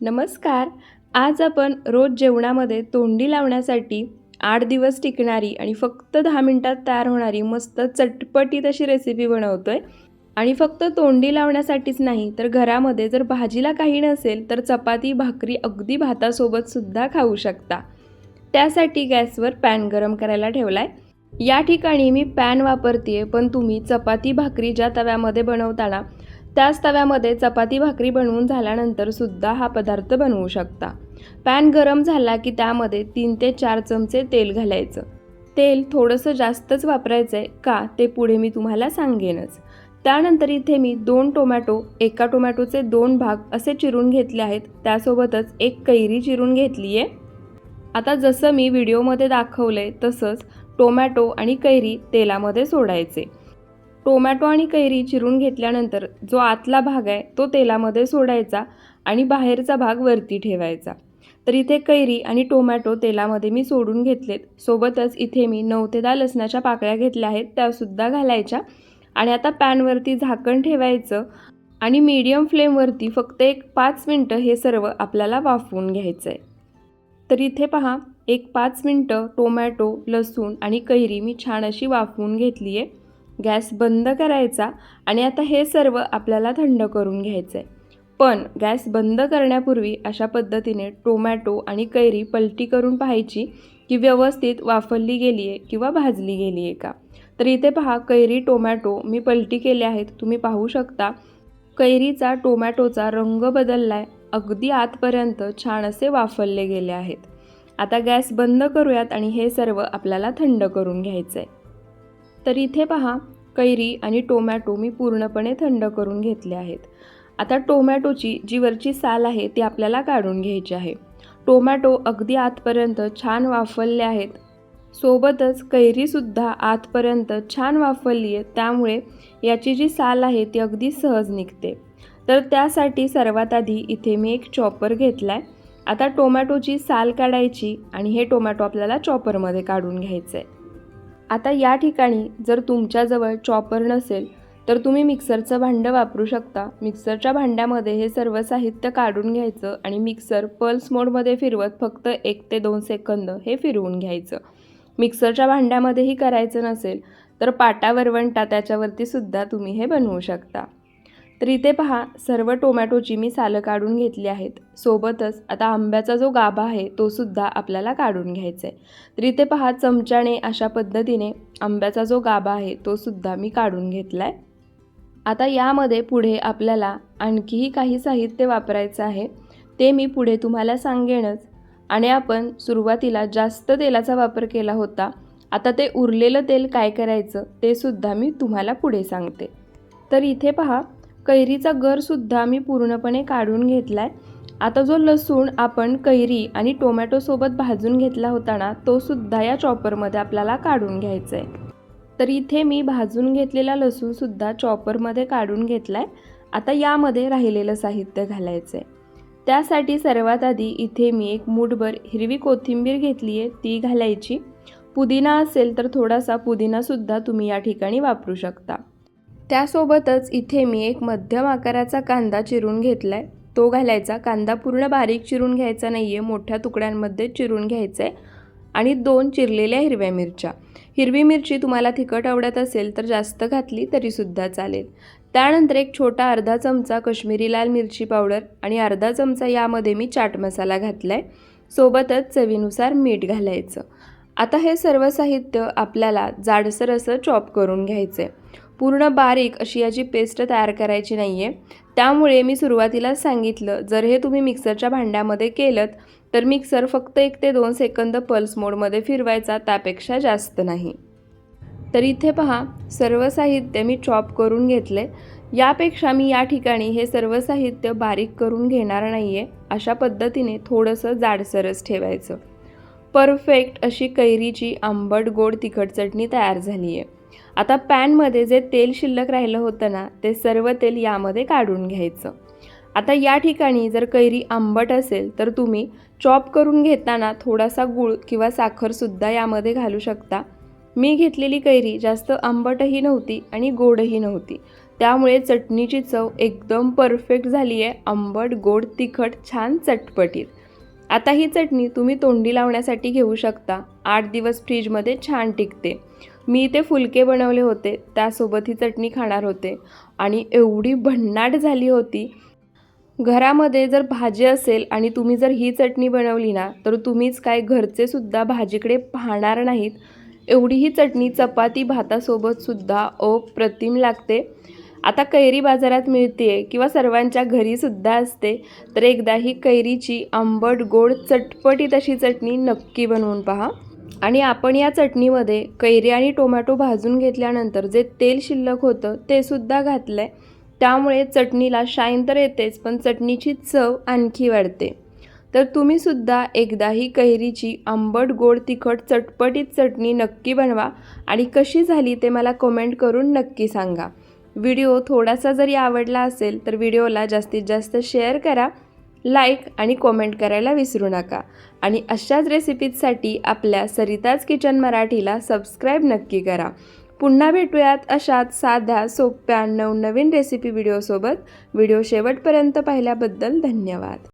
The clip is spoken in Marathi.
नमस्कार. आज आपण रोज जेवणामध्ये तोंडी लावण्यासाठी आठ दिवस टिकणारी आणि फक्त दहा मिनटात तयार होणारी मस्त चटपटीत अशी रेसिपी बनवतोय. आणि फक्त तोंडी लावण्यासाठीच नाही तर घरामध्ये जर भाजीला काही नसेल तर चपाती भाकरी अगदी भातासोबत सुद्धा खाऊ शकता. त्यासाठी गॅसवर पॅन गरम करायला ठेवलाय. या ठिकाणी मी पॅन वापरते पण तुम्ही चपाती भाकरी ज्या तव्यामध्ये बनवताना त्याच तव्यामध्ये चपाती भाकरी बनवून झाल्यानंतर सुद्धा हा पदार्थ बनवू शकता. पॅन गरम झाला की त्यामध्ये तीन ते चार चमचे तेल घालायचं. तेल थोडंसं जास्तच वापरायचं आहे का ते पुढे मी तुम्हाला सांगेनच. त्यानंतर इथे मी दोन टोमॅटो एका टोमॅटोचे दोन भाग असे चिरून घेतले आहेत. त्यासोबतच एक कैरी चिरून घेतली आहे आता जसं मी व्हिडिओमध्ये दाखवलं आहे तसंच टोमॅटो आणि कैरी तेलामध्ये सोडायचे. टोमॅटो आणि कैरी चिरून घेतल्यानंतर जो आतला भाग आहे तो तेलामध्ये सोडायचा आणि बाहेरचा भाग वरती ठेवायचा. तर इथे कैरी आणि टोमॅटो तेलामध्ये मी सोडून घेतलेत. सोबतच इथे मी नऊ ते दहा लसणाच्या पाकळ्या घेतल्या आहेत त्यासुद्धा घालायच्या. आणि आता पॅनवरती झाकण ठेवायचं आणि मीडियम फ्लेमवरती फक्त एक पाच मिनटं हे सर्व आपल्याला वाफवून घ्यायचं आहे तर इथे पहा एक पाच मिनटं टोमॅटो लसूण आणि कैरी मी छान अशी वाफवून घेतली आहे गॅस बंद करायचा आणि आता हे सर्व आपल्याला थंड करून घ्यायचं आहे पण गॅस बंद करण्यापूर्वी अशा पद्धतीने टोमॅटो आणि कैरी पलटी करून पाहायची की व्यवस्थित वाफरली गेली आहे किंवा भाजली गेली आहे का? तर इथे पहा कैरी टोमॅटो मी पलटी केले आहेत. तुम्ही पाहू शकता कैरीचा टोमॅटोचा रंग बदलला आहे अगदी आतपर्यंत छान असे वाफरले गेले आहेत. आता गॅस बंद करूयात आणि हे सर्व आपल्याला थंड करून घ्यायचं आहे तर इथे पहा कैरी आणि टोमॅटो मी पूर्णपणे थंड करून घेतले आहेत. आता टोमॅटोची जी वरची साल आहे ती आपल्याला काढून घ्यायची आहे. टोमॅटो अगदी आतपर्यंत छान वाफरले आहेत. सोबतच कैरीसुद्धा आतपर्यंत छान वाफरली आहे त्यामुळे याची जी साल आहे ती अगदी सहज निघते. तर त्यासाठी सर्वात आधी इथे मी एक चॉपर घेतला आहे आता टोमॅटोची साल काढायची आणि हे टोमॅटो आपल्याला चॉपरमध्ये काढून घ्यायचं आहे आता या ठिकाणी जर तुमच्याजवळ चॉपर नसेल तर तुम्ही मिक्सरचं भांडं वापरू शकता. मिक्सरच्या भांड्यामध्ये हे सर्व साहित्य काढून घ्यायचं आणि मिक्सर पल्स मोडमध्ये फिरवत फक्त एक ते दोन सेकंद हे फिरवून घ्यायचं. मिक्सरच्या भांड्यामध्येही करायचं नसेल तर पाटा वरवंटा त्याच्यावरती सुद्धा तुम्ही हे बनवू शकता. तर इथे पहा सर्व टोमॅटोची मी सालं काढून घेतली आहेत. सोबतच आता आंब्याचा जो गाभा आहे तो सुद्धा आपल्याला काढून घ्यायचा आहे तर इथे पहा चमच्याने अशा पद्धतीने आंब्याचा जो गाभा आहे तो सुद्धा मी काढून घेतला आहे आता यामध्ये पुढे आपल्याला आणखीही काही साहित्य वापरायचं आहे. ते मी पुढे तुम्हाला सांगेनच. आणि आपण सुरुवातीला जास्त तेलाचा वापर केला होता. आता ते उरलेलं तेल काय करायचं ते सुद्धा मी तुम्हाला पुढे सांगते. तर इथे पहा कैरीचा गरसुद्धा मी पूर्णपणे काढून घेतला आहे आता जो लसूण आपण कैरी आणि टोमॅटोसोबत भाजून घेतला होता ना तोसुद्धा या चॉपरमध्ये आपल्याला काढून घ्यायचा आहे तर इथे मी भाजून घेतलेला लसूणसुद्धा चॉपरमध्ये काढून घेतला आहे आता यामध्ये राहिलेलं साहित्य घालायचं आहे त्यासाठी सर्वात आधी इथे मी एक मूठभर हिरवी कोथिंबीर घेतली आहे ती घालायची. पुदिना असेल तर थोडासा पुदिनासुद्धा तुम्ही या ठिकाणी वापरू शकता. त्यासोबतच इथे मी एक मध्यम आकाराचा कांदा चिरून घेतला आहे तो घालायचा. कांदा पूर्ण बारीक चिरून घ्यायचा नाही आहे मोठ्या तुकड्यांमध्ये चिरून घ्यायचा आहे आणि दोन चिरलेल्या हिरव्या मिरच्या. हिरवी मिरची तुम्हाला तिखट आवडत असेल तर जास्त घातली तरीसुद्धा चालेल. त्यानंतर एक छोटा अर्धा चमचा कश्मीरी लाल मिरची पावडर आणि अर्धा चमचा यामध्ये मी चाट मसाला घातला आहे सोबतच चवीनुसार मीठ घालायचं. आता हे सर्व साहित्य आपल्याला जाडसर असं चॉप करून घ्यायचं आहे पूर्ण बारीक अशी याची पेस्ट तयार करायची नाही आहे त्यामुळे मी सुरुवातीलाच सांगितलं जर हे तुम्ही मिक्सरच्या भांड्यामध्ये केलं तर मिक्सर फक्त एक ते दोन सेकंद पल्स मोडमध्ये फिरवायचा त्यापेक्षा जास्त नाही. तर इथे पहा सर्व साहित्य मी चॉप करून घेतले. यापेक्षा मी या ठिकाणी हे सर्व साहित्य बारीक करून घेणार नाही आहे अशा पद्धतीने थोडंसं जाडसरच ठेवायचं. परफेक्ट अशी कैरीची आंबट गोड तिखट चटणी तयार झाली आहे आता पॅनमध्ये जे तेल शिल्लक राहिलं होतं ना ते सर्व तेल यामध्ये काढून घ्यायचं. आता या ठिकाणी जर कैरी आंबट असेल तर तुम्ही चॉप करून घेताना थोडासा गूळ किंवा साखरसुद्धा यामध्ये घालू शकता. मी घेतलेली कैरी जास्त आंबटही नव्हती आणि गोडही नव्हती. त्यामुळे चटणीची चव एकदम परफेक्ट झाली आहे आंबट गोड तिखट छान चटपटीत. आता ही चटणी तुम्ही तोंडी लावण्यासाठी घेऊ शकता. आठ दिवस फ्रीजमध्ये छान टिकते. मी इथे फुलके बनवले होते. त्यासोबत ही चटणी खाणार होते. आणि एवढी भन्नाट झाली होती. घरामध्ये जर भाजी असेल आणि तुम्ही जर ही चटणी बनवली ना तर तुम्हीच काय घरचेसुद्धा भाजीकडे पाहणार नाहीत. एवढी ही चटणी चपाती भातासोबतसुद्धा अप्रतिम लागते. आता कैरी बाजारात मिळते किंवा सर्वांच्या घरीसुद्धा असते तर एकदा ही कैरीची आंबट गोड चटपटीत अशी चटणी नक्की बनवून पहा. आणि आपण या चटणीमध्ये कैरी आणि टोमॅटो भाजून घेतल्यानंतर जे तेल शिल्लक होतं ते सुद्धा घातलं आहे त्यामुळे चटणीला शाईन तर येतेच पण चटणीची चव आणखी वाढते. तर तुम्हीसुद्धा एकदा ही कैरीची आंबट गोड तिखट चटपटीत चटणी नक्की बनवा. आणि कशी झाली ते मला कमेंट करून नक्की सांगा. व्हिडिओ थोडासा जरी आवडला असेल तर व्हिडिओला जास्तीत जास्त शेअर करा लाईक आणि कॉमेंट करायला विसरू नका. आणि अशाच रेसिपीजसाठी आपल्या सरिताज किचन मराठीला सबस्क्राईब नक्की करा. पुन्हा भेटूयात अशाच साध्या सोप्या नवनवीन रेसिपी व्हिडिओसोबत. व्हिडिओ शेवटपर्यंत पाहिल्याबद्दल धन्यवाद.